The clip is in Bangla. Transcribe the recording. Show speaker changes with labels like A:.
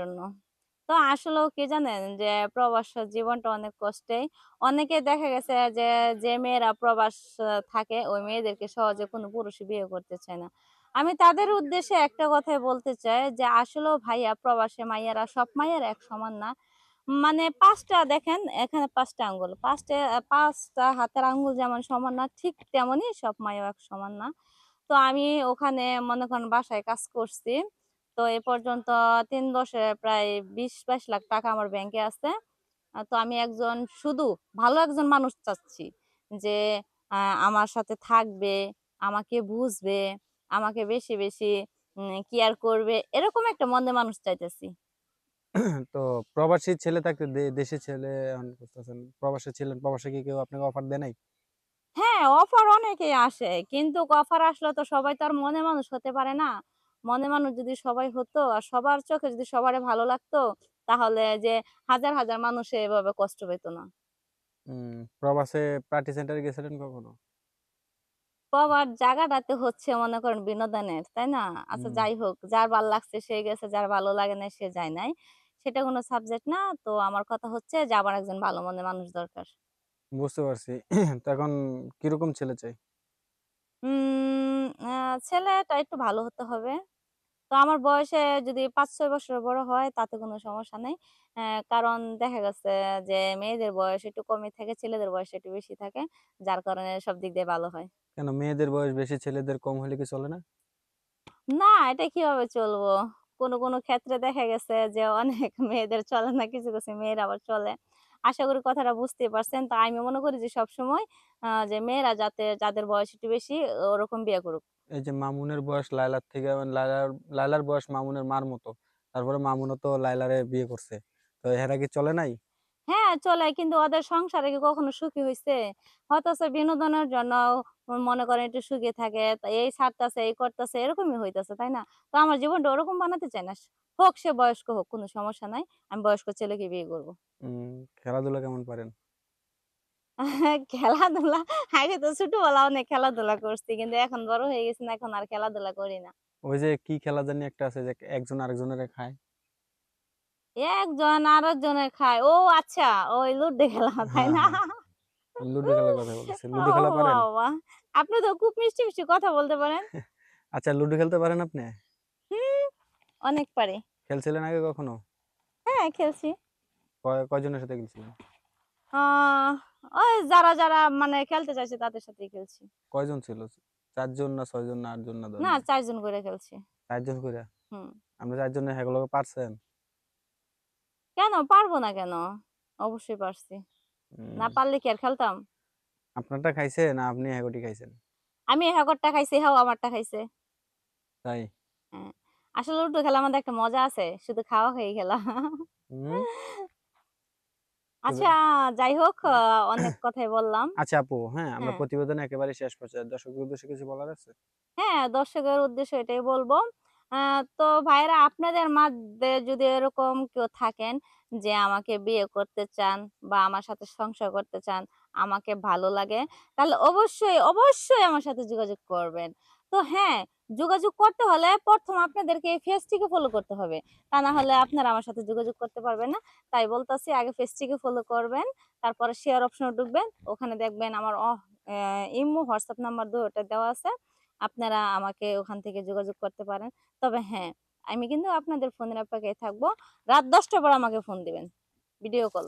A: জন্য। তো আসলেও কি জানেন যে প্রবাস জীবনটা অনেক কষ্টেই। অনেকে দেখা গেছে যে যে মেয়েরা প্রবাস থাকে, ওই মেয়েদেরকে সহজে কোনো পুরুষই বিয়ে করতে চায় না। আমি তাদের উদ্দেশ্যে একটা কথাই বলতে চাই যে, আসলেও ভাইয়া প্রবাসে মাইয়ারা সব মাইয়ারা এক সমান না। মানে পাঁচটা দেখেন, এখানে পাঁচটা আঙ্গুল। পাঁচটা পাঁচটা হাতের আঙ্গুল যেমন সমান না, ঠিক তেমনই সব মাইয়া এক সমান না। তো আমি ওখানে মনে করেন বাসায় কাজ করছি। তো এ পর্যন্ত তিন বছরে প্রায় বিশ বাইশ লাখ টাকা আমার ব্যাংকে আছে। তো আমি একজন শুধু ভালো একজন মানুষ চাচ্ছি যে আমার সাথে থাকবে আমাকে বুঝবে আমাকে বেশি বেশি কেয়ার করবে এরকম একটা মনে মানুষ চাইতেছি।
B: তো প্রবাসী ছেলে থাকতে দেশি ছেলে প্রবাসে ছিলেন প্রবাসে কি কেউ আপনাকে অফার দেয় নাই?
A: হ্যাঁ অফার অনেকেই আসে কিন্তু অফার আসলে তো সবাই তো আর মনে মানুষ হতে পারে না। মনে মানুষ যদি সবাই হতো আর সবার চোখে যদি সবারে ভালো লাগতো তাহলে যে হাজার হাজার মানুষ এভাবে কষ্ট পেত না।
B: প্রবাসে পার্টি সেন্টারে গেছিলেন কখনো?
A: পাওয়ার জায়গাটাতে হচ্ছে মনে করেন বিনোদনের তাই না? আচ্ছা যাই হোক যার ভালো লাগছে সে গেছে যার ভালো লাগে না সে যায় নাই। সেটা কোনো সাবজেক্ট না তো আমার কথা হচ্ছে যে আমার একজন ভালো মনে মানুষ দরকার।
B: বুঝতে পারছি। তো এখন কীরকম ছেলে চাই?
A: ছেলেটা একটু ভালো হতে হবে। তো আমার বয়সে যদি পাঁচ ছয় বছর বড় হয় তাতে কোনো সমস্যা নেই। কারণ দেখা গেছে যে মেয়েদের বয়স একটু কমই থাকে ছেলেদের বয়স একটু বেশি থাকে যার কারণে সব দিক দিয়ে ভালো হয়।
B: কেন? মেয়েদের বয়স বেশি ছেলেদের কম হলে কি চলে না?
A: না এটা কীভাবে চলবো? কোনো কোনো ক্ষেত্রে দেখা গেছে যে অনেক মেয়েদের চলে না কিছু কিছু মেয়েরা আবার চলে। আশা করি কথাটা বুঝতে পারছেন। তো আমি মনে করি যে সবসময় আহ, যে মেয়েরা যাতে যাদের বয়স একটু বেশি ওরকম বিয়ে করুক।
B: এই যে মামুনের বয়স লায়লার থেকে লায়লার লায়লার বয়স মামুনের মার মতো। তারপরে মামুনও তো লায়লারে বিয়ে করছে। তো এরা কি চলে নাই?
A: হ্যাঁ চলে কিন্তু ওদের সংসারে কি কখনো সুখী হয়েছে হয়তো বিনোদনের জন্য মনে করেন একটু সুখী থাকে এই ছাড়তেছে এই করতেছে এরকমই হইতেছে তাই না? তো আমার জীবনটা ওরকম বানাতে চাই না। হোক সে বয়স্ক হোক কোনো সমস্যা নাই। আমি বয়স্ক ছেলেকে বিয়ে করব।
B: খেলাধুলা কেমন পারেন?
A: খেলাধুলা আগে তো ছোটবেলা অনেক খেলাধুলা করছি কিন্তু এখন বড় হয়ে গেছি না এখন আর খেলাধুলা করি না।
B: ওই যে কি খেলা জানি একটা আছে যে একজন আরেকজনের খায়।
A: একজন আরেকজনের খায় ও আচ্ছা ওই লুডো খেলা তাই না?
B: লুডো খেলার কথা বলতেছি
A: ও
B: লুডো খেলা পারেন?
A: আপনি তো খুব মিষ্টি মিষ্টি কথা বলতে পারেন।
B: আচ্ছা লুডো খেলতে পারেন আপনি?
A: হুম অনেক পারি।
B: খেলছিলেন আগে কখনো?
A: হ্যাঁ খেলছি।
B: কয় কয়জনের সাথে খেলছিলেন?
A: আহ ওই যারা যারা মানে খেলতে চাইছে তাদের সাথেই খেলছি।
B: কয়জন ছিল? চারজন না ছয়জন না আটজন না
A: না চারজন করে খেলছি।
B: চারজন করে?
A: হুম।
B: আমরা চারজন হেগুলোকে পারছেন?
A: কেন? পারব না কেন? অবশ্যই পারছি। না পারলে কি আর খেলতাম?
B: আপনারটা খাইছে না আপনি হেগোটি খাইছেন?
A: আমি হ্যাগরটা খাইছি হাও আমারটা খাইছে।
B: তাই?
A: হ্যাঁ। আসলে লুডো খেলা আমাদের একটা মজা আছে শুধু খাওয়া হয়ে খেলা। আচ্ছা যাই হোক অনেক কথাই বললাম।
B: আচ্ছা আপু হ্যাঁ আমরা
A: হ্যাঁ।
B: প্রতিবেদন একেবারে শেষ পর্যায়ে দর্শকদের উদ্দেশ্যে কিছু বলার আছে?
A: হ্যাঁ দর্শকের উদ্দেশ্য এটাই বলব। আহ, তো ভাইরা আপনাদের মধ্যে যদি এরকম কেউ থাকেন যে আমাকে বিয়ে করতে চান বা আমার সাথে সংসার করতে চান আমাকে ভালো লাগে তাহলে অবশ্যই অবশ্যই আমার সাথে যোগাযোগ করবেন। তো হ্যাঁ যোগাযোগ করতে হলে প্রথম আপনাদেরকে ফেসটিকে ফলো করতে হবে। তা না হলে আপনারা আমার সাথে যোগাযোগ করতে পারবেন না। তাই বলতেছি, আগে ফেসটিকে ফলো করবেন, তারপরে শেয়ার অপশনে ঢুকবেন। ওখানে দেখবেন আমার ইমো হোয়াটসঅ্যাপ নাম্বার দুটো দেওয়া আছে। আপনারা আমাকে ওখান থেকে যোগাযোগ করতে পারেন। তবে হ্যাঁ আমি কিন্তু আপনাদের ফোনের অপেক্ষায় থাকব। রাত দশটার পর আমাকে ফোন দিবেন। Video call